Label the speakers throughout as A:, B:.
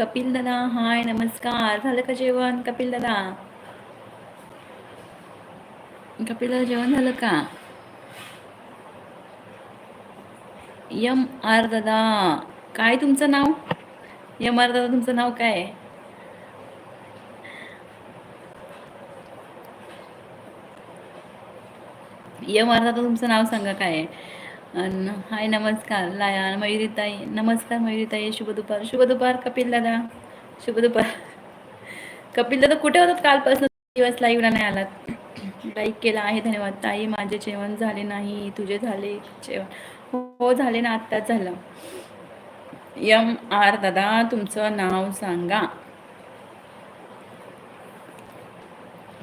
A: कपिल दादा हाय नमस्कार. झालं का जेवण कपिल दादा कपिल दादा जेवण झालं का? यम आर दादा. काय तुमचं नाव? यम आर दादा तुमचं नाव काय? आहे? यम आर दादा तुमचं नाव सांगा काय? आहे हाय नमस्कार लाया मयुरीताई नमस्कार मयुरीताई शुभ दुपार शुभ दुपार कपिल दादा शुभ दुपार कपिल दादा कुठे होतात? कालपासून दिवस लाईव्हला नाही आलात. लाईक केला आहे धन्यवाद. ताई माझे जेवण झाले नाही तुझे झाले जेवण. हो झाले ना आत्ताच झालं. यम आर दादा तुमचं नाव सांगा.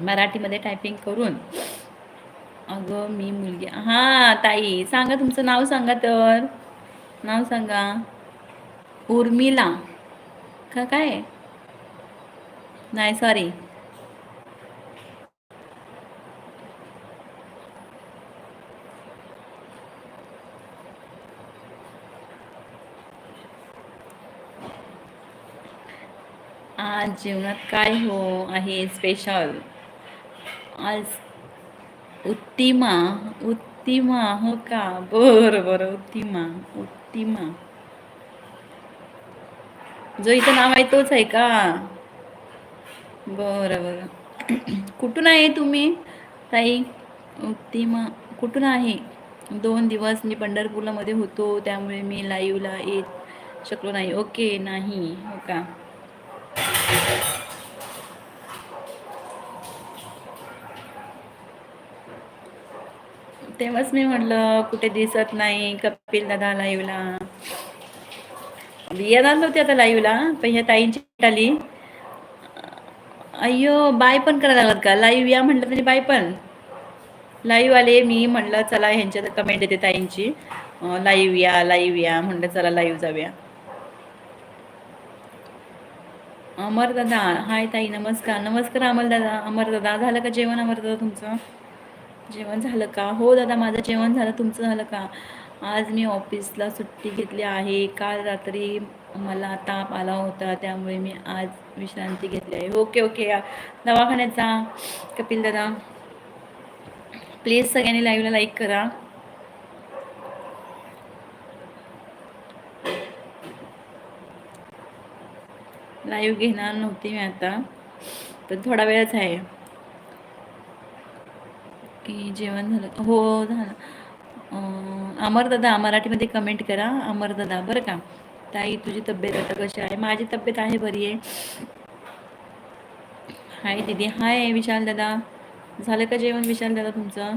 A: मराठीमध्ये टायपिंग करून. अगं मी मुलगी. हां ताई सांगा तुमचं नाव सांगा तर. नाव सांगा. उर्मिला. का काय? नाही सॉरी आज जीवनात काय हो आहे स्पेशल आज उत्तिमा उत्तिमा हो का? बरं बरं उत्तिमा उत्तिमा जो इथं नाव आहे तोच आहे का? बरं बरं. कुठून आहे तुम्ही? ताई उत्तिमा कुठून आहे? दोन दिवस मी पंढरपूरला मध्ये होतो त्यामुळे मी लाईव्हला येत शकलो नाही. ओके नाही हो का? तेव्हाच मी म्हटलं कुठे दिसत नाही कपिल दादा लाईव्हला येणार नव्हते आता लाईव्हला पण ह्या ताईंची आली. अय्यो बाय पण करायला लागत का? लाईव्ह या म्हटलं तरी बाय पण. लाईव्ह आले मी म्हटलं चला ह्यांच्यात कमेंट येते ताईंची. लाईव्ह या लाईव्ह या म्हटलं चला लाईव्ह जाऊया. अमर दादा हाय ताई नमस्कार. नमस्कार अमर दादा. अमर दादा झालं का जेवण अमर दादा तुमचं? जेवण झालं का? हो दादा माझं जेवण झालं. तुमचं झालं का? आज मी ऑफिसला सुट्टी घेतली आहे. काल रात्री मला ताप आला होता त्यामुळे मी आज विश्रांती घेतली आहे. Okay okay. दवाखान्यात जा कपिल दादा. प्लीज सगळ्यांनी लाईव्हला लाईक करा. लाईव्ह घेणार नव्हती मी आता तर थोडा वेळच आहे. की जेवण झालं हो झालं. अमर अमरदादा मराठीमध्ये कमेंट करा. अमरदादा बरं का? ताई तुझी तब्येत आता कशी आहे? माझी तब्येत आहे बरी आहे. हाय दीदी. हाय विशाल दादा. झालं का जेवण विशाल दादा तुमचं?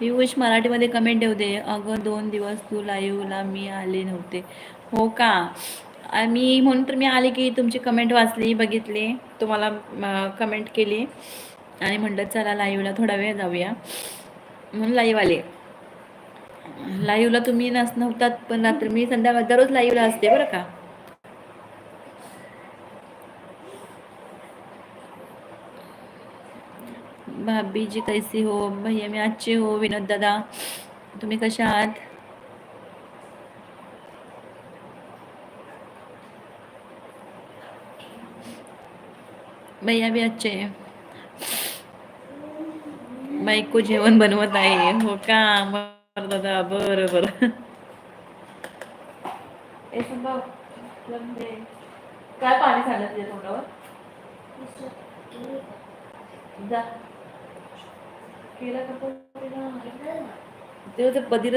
A: पियुष मराठीमध्ये कमेंट ठेवते. अगं दोन दिवस तू लाईव्हला मी आले नव्हते. हो का? मी म्हणून तर मी आले की तुमची कमेंट वाचली बघितली. तुम्हाला कमेंट केली. आणि म्हटलं चला लाईव्हला थोडा वेळ जाऊया. म्हणून लाईव्ह आले. लाईव्हला तुम्ही नस नव्हतात पण रात्री मी संध्याकाळ दररोज लाईव्हला असते बरं का? भाभी जी कैसी हो? भैया मी आजचे हो विनोद दादा. तुम्ही कशा आहात? भैया भी अच्छे आहे बायको जेवण बनवत आहे। हो का? बरं दादा बरं बरं. काय पाणी सांडलं तुझ्या तोंडावर? तो? ते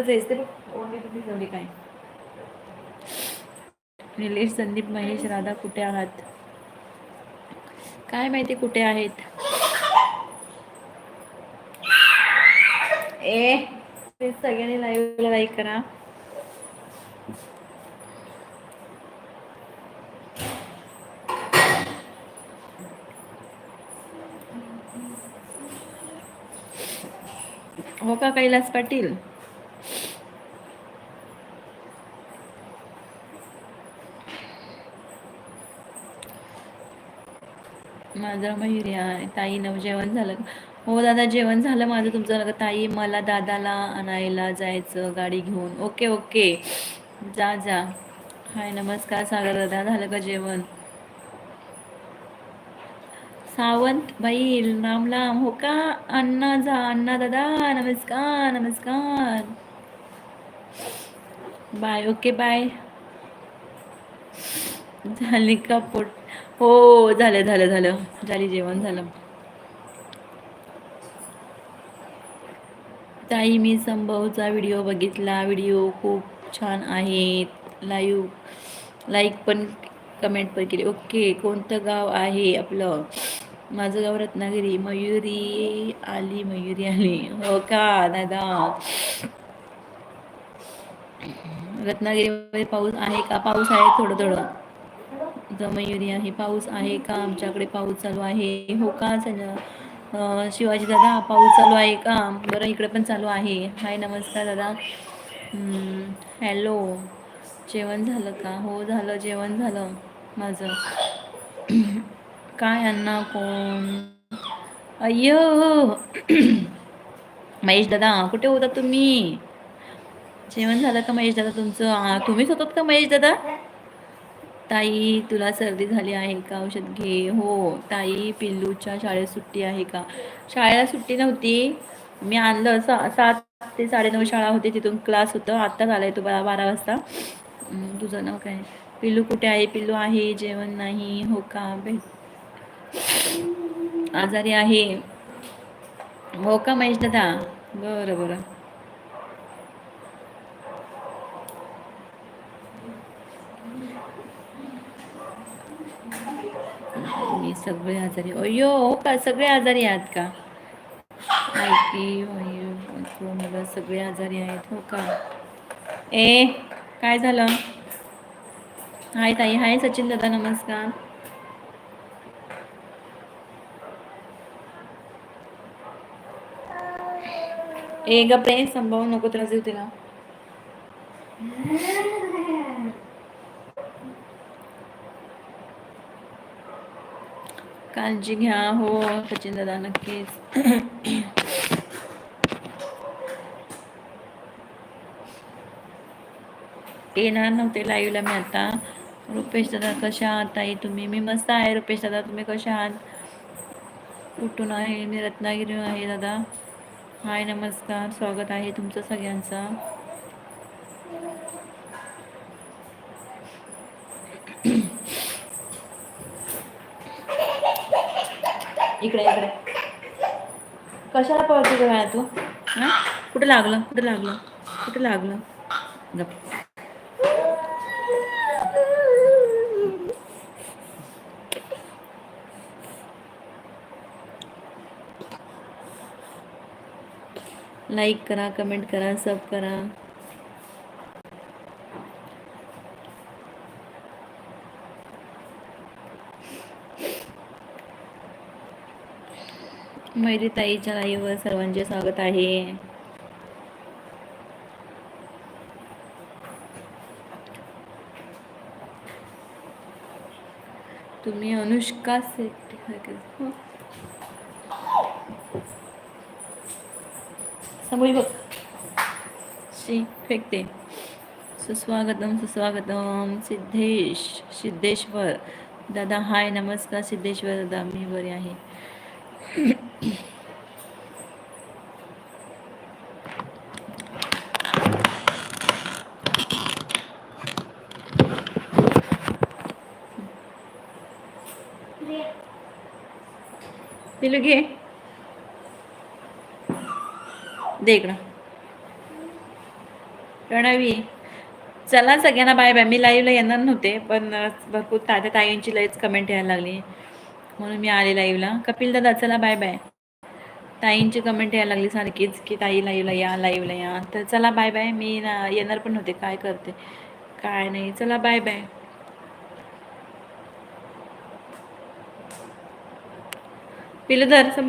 A: आहेस तुम्ही काय? निलेश संदीप महेश राधा कुठे आहात? काय माहिती कुठे आहेत? ए. ते सगळ्यांनी लाईव्हला लाईक करा. हो का कैलास पाटील? माझा मयुरी आहे. ताई नव जेवण झालं. हो दादा जेवण झालं माझं तुमचं. झालं ताई मला दादाला आणायला जायचं गाडी घेऊन. Okay okay. जा जा. हाय नमस्कार सागर दादा. झालं का जेवण? सावंत बाई राम राम. हो का? अण्णा जा. अण्णा दादा नमस्कार नमस्कार. Bye okay bye. झाली का पोट? हो झालं झालं झालं. झाली जेवण झालं. ताई मी संभवचा व्हिडिओ बघितला. व्हिडिओ खूप छान आहेत. लाईव्ह लाईक पण कमेंट पण केली. ओके कोणतं गाव आहे आपलं? माझं गाव रत्नागिरी. मयुरी आली मयुरी आली. हो का? दादा रत्नागिरीमध्ये पाऊस आहे का? पाऊस आहे थोडं थोडं. जमयुरी आहे पाऊस आहे का? आमच्याकडे पाऊस चालू आहे. हो का शिवाजी दादा पाऊस चालू आहे का? बरं इकडे पण चालू आहे. हाय नमस्कार दादा. हॅलो. जेवण झालं का? हो झालं जेवण झालं माझं. काय अण्णा कोण? अय्यो! महेश दादा कुठे होता तुम्ही? जेवण झालं का महेश दादा तुमचं? तुम्हीच होतात का महेश दादा? ताई तुला सर्दी झाली आहे का? औषध घे. हो ताई पिल्लूच्या शाळेत सुट्टी आहे का? शाळेला सुट्टी नव्हती. मी आणलं. सा सात ते साडेनऊ शाळा होती. तिथून क्लास होतं. आत्ताच आलाय तो बारा बारा वाजता. तुझं नाव काय? पिल्लू कुठे आहे? पिल्लू आहे. जेवण नाही. हो का? भेट. आजारी आहे. हो का महेश दादा? बरं बरं. मी सगळे आजारी. अयो हो का? सगळे आजारी आहात का? ऐकी मला सगळे आजारी आहेत हो का? ए काय झालं? हाय ताई हाय सचिन दादा नमस्कार. ए गप्रे संभावू नको त्रास देऊ तिला. काळजी घ्या हो सचिन दादा नक्कीच. येणार नव्हते लाईव्हला मी आता. रुपेश दादा कशा आहात ताई तुम्ही? मी मस्त आहे रुपेश दादा तुम्ही कशा आहात? कुठून आहे? मी रत्नागिरी आहे दादा. हाय नमस्कार. स्वागत आहे तुमचं सगळ्यांचं. इकडे इकडे. कशाला पळतो ग बाळा तू? कुठं लागलं? कुठं लागलं? कुठं लागलं? गप लाईक करा कमेंट करा सब करा. मैरी ताईच्या लाईव्हवर सर्वांचे स्वागत आहे. तुम्ही अनुष्का सेट्टी हो. समोर बघ. शी फेकते. सुस्वागतम सुस्वागतम सिद्धेश सिद्धेश्वर. दादा हाय नमस्कार सिद्धेश्वर दादा मी बरे आहे. तिल घे. दे इकडं. प्रणवी चला सगळ्यांना बाय बाय मी लाईव्हला येणार नव्हते पण भरपूर तात्या ताईंची लयच कमेंट यायला लागली. म्हणून मी आले लाईव्हला कपिल दादा चला बाय बाय ताईंची कमेंट यायला लागली सारखीच की ताई लाईव्हला या लाईव्हला या. तर चला बाय बाय मी ना येणार पण होते काय करते? काय नाही. चला बाय बाय पिलू संबोध